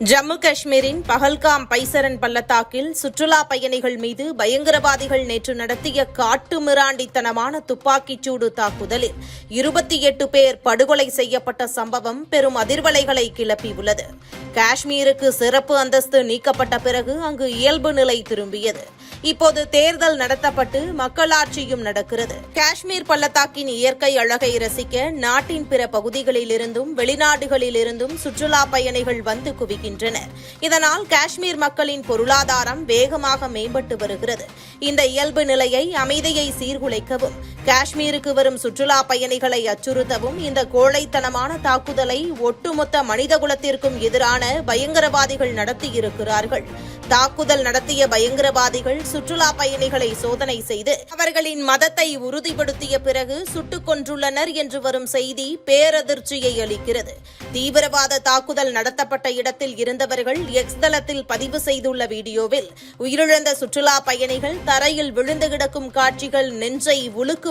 ஜம்மு காஷ்மீரின் பஹல்காம் பைசரன் பள்ளத்தாக்கில் சுற்றுலா பயணிகள் மீது பயங்கரவாதிகள் நேற்று நடத்திய காட்டு மிராண்டித்தனமான துப்பாக்கிச்சூடு தாக்குதலில் இருபத்தி எட்டு பேர் படுகொலை செய்யப்பட்ட சம்பவம் பெரும் அதிர்வலைகளை கிளப்பியுள்ளது. காஷ்மீருக்கு சிறப்பு அந்தஸ்து நீக்கப்பட்ட பிறகு அங்கு இயல்பு நிலை திரும்பியது. இப்போது தேர்தல் நடத்தப்பட்டு மக்களாட்சியும் நடக்கிறது. காஷ்மீர் பள்ளத்தாக்கின் இயற்கை அழகை ரசிக்க நாட்டின் பிற பகுதிகளிலிருந்தும் வெளிநாடுகளிலிருந்தும் சுற்றுலா பயணிகள் வந்து குவிக்கின்றனர் இதனால் காஷ்மீர் மக்களின் பொருளாதாரம் வேகமாக மேம்பட்டு வருகிறது. இந்த இயல்பு நிலையை அமைதியை சீர்குலைக்கவும் காஷ்மீருக்கு வரும் சுற்றுலா பயணிகளை அச்சுறுத்தவும் இந்த கோழைத்தனமான தாக்குதலை ஒட்டுமொத்த மனிதகுலத்திற்கும் எதிரான பயங்கரவாதிகள் நடத்தியிருக்கிறார்கள். தாக்குதல் நடத்திய பயங்கரவாதிகள் சுற்றுலா பயணிகளை சோதனை செய்து அவர்களின் மதத்தை உறுதிப்படுத்திய பிறகு சுட்டுக் கொன்றுள்ளனர் என்று வரும் செய்தி பேரதிர்ச்சியை அளிக்கிறது. தீவிரவாத தாக்குதல் நடத்தப்பட்ட இடத்தில் இருந்தவர்கள் எக்ஸ் தளத்தில் பதிவு செய்துள்ள வீடியோவில் உயிரிழந்த சுற்றுலா பயணிகள் தரையில் விழுந்து கிடக்கும் காட்சிகள் நெஞ்சை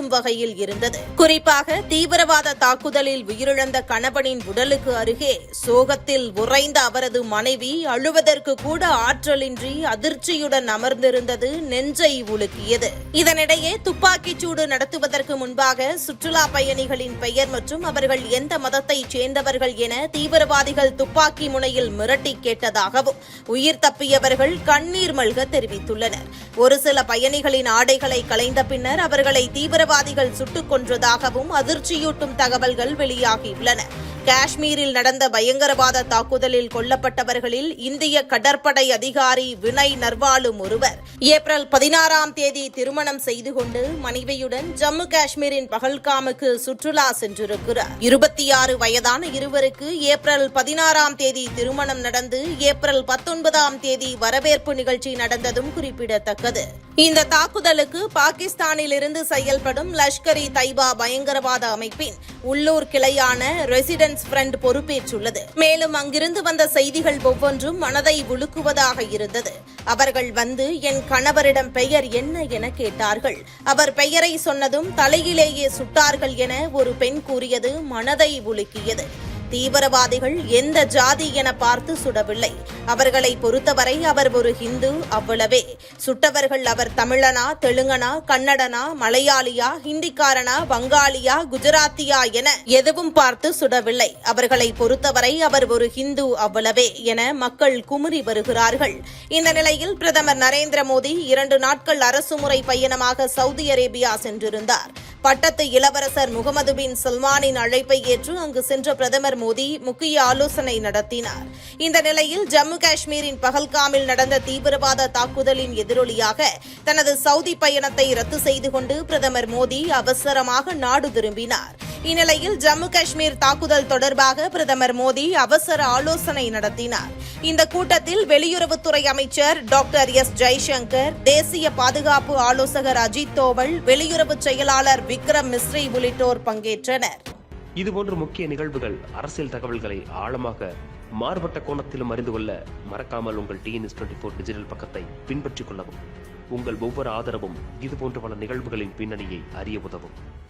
வகையில் இருந்தது. குறிப்பாக தீவிரவாத தாக்குதலில் உயிரிழந்த கணவனின் உடலுக்கு அருகே சோகத்தில் உறைந்த அவரது மனைவி அழுவதற்கு கூட ஆற்றலின்றி அதிர்ச்சியுடன் அமர்ந்திருந்தது நெஞ்சை உலுக்கியது. இதனிடையே துப்பாக்கிச் சூடு நடத்துவதற்கு முன்பாக சுற்றுலா பயணிகளின் பெயர் மற்றும் அவர்கள் எந்த மதத்தைச் சேர்ந்தவர்கள் என தீவிரவாதிகள் துப்பாக்கி முனையில் மிரட்டி கேட்டதாகவும் உயிர் தப்பியவர்கள் கண்ணீர் மல்க தெரிவித்துள்ளனர். ஒரு சில பயணிகளின் ஆடைகளை களைந்த பின்னர் அவர்களை தீவிரவாத தீவிரவாதிகள் சுட்டுக் கொன்றதாகவும் அதிர்ச்சியூட்டும் தகவல்கள் வெளியாகியுள்ளன. காஷ்மீரில் நடந்த பயங்கரவாத தாக்குதலில் கொல்லப்பட்டவர்களில் இந்திய கடற்படை அதிகாரி வினய் நர்வாலும் ஒருவர். ஏப்ரல் பதினாறாம் தேதி திருமணம் செய்து கொண்டு மனைவியுடன் ஜம்மு காஷ்மீரின் பகல்காமுக்கு சுற்றுலா சென்றிருக்கிறார். இருபத்தி ஆறு வயதான இருவருக்கு ஏப்ரல் பதினாறாம் தேதி திருமணம் நடந்து ஏப்ரல் பத்தொன்பதாம் தேதி வரவேற்பு நிகழ்ச்சி நடந்ததும் குறிப்பிடத்தக்கது. இந்த தாக்குதலுக்கு பாகிஸ்தானில் இருந்து செயல்படும் லஷ்கர் இ தைபா பயங்கரவாத அமைப்பின் உள்ளூர் கிளையான ரெசிடென்ஸ் ஃப்ரண்ட் பொறுப்பேற்றுள்ளது. மேலும் அங்கிருந்து வந்த செய்திகள் ஒவ்வொன்றும் மனதை உலுக்குவதாக இருந்தது. அவர்கள் வந்து என் கணவரிடம் பெயர் என்ன? என கேட்டார்கள். அவர் பெயரை சொன்னதும் தலையிலேயே சுட்டார்கள் என ஒரு பெண் கூறியது மனதை உலுக்கியது. தீவிரவாதிகள் எந்த ஜாதி என பார்த்து சுடவில்லை. அவர்களை பொறுத்தவரை அவர் ஒரு ஹிந்து அவ்வளவே. சுட்டவர்கள் அவர் தமிழனா தெலுங்கனா கன்னடனா மலையாளியா ஹிந்திக்காரனா வங்காளியா குஜராத்தியா என எதுவும் பார்த்து சுடவில்லை. அவர்களை பொறுத்தவரை அவர் ஒரு ஹிந்து அவ்வளவே என மக்கள் குமுறி வருகிறார்கள். இந்த நிலையில் பிரதமர் நரேந்திர மோடி இரண்டு நாட்கள் அரசுமுறை பயணமாக சவுதி அரேபியா சென்றிருந்தார். பட்டத்து இளவரசர் முகமது பின் சல்மானின் அழைப்பை ஏற்று அங்கு சென்ற பிரதமர் மோடி முக்கிய ஆலோசனை நடத்தினார். இந்த நிலையில் ஜம்மு காஷ்மீரின் பகல்காமில் நடந்த தீவிரவாத தாக்குதலின் எதிரொலியாக தனது சவுதி பயணத்தை ரத்து செய்து கொண்டு பிரதமர் மோடி அவசரமாக நாடு திரும்பினார். இந்நிலையில் ஜம்மு காஷ்மீர் தாக்குதல் தொடர்பாக பிரதமர் மோடி அவசர ஆலோசனை நடத்தினார். இந்த கூட்டத்தில் வெளியுறவுத்துறை அமைச்சர் டாக்டர் எஸ் ஜெய்சங்கர் தேசிய பாதுகாப்பு ஆலோசகர் அஜித் தோவல் வெளியுறவு செயலாளர் விக்ரம் மிஸ்ரி உள்ளிட்டோர் பங்கேற்றனர். இதுபோன்ற முக்கிய நிகழ்வுகள் அரசியல் தகவல்களை ஆழமாக மாறுபட்ட கோணத்திலும் அறிந்து கொள்ள மறக்காமல் உங்கள் டிஎன்எஸ் டுவெண்ட்டி ஃபோர் டிஜிட்டல் பக்கத்தை பின்பற்றிக் கொள்ளவும். உங்கள் ஒவ்வொரு ஆதரவும் இதுபோன்ற பல நிகழ்வுகளின் பின்னணியை அறிய உதவும்.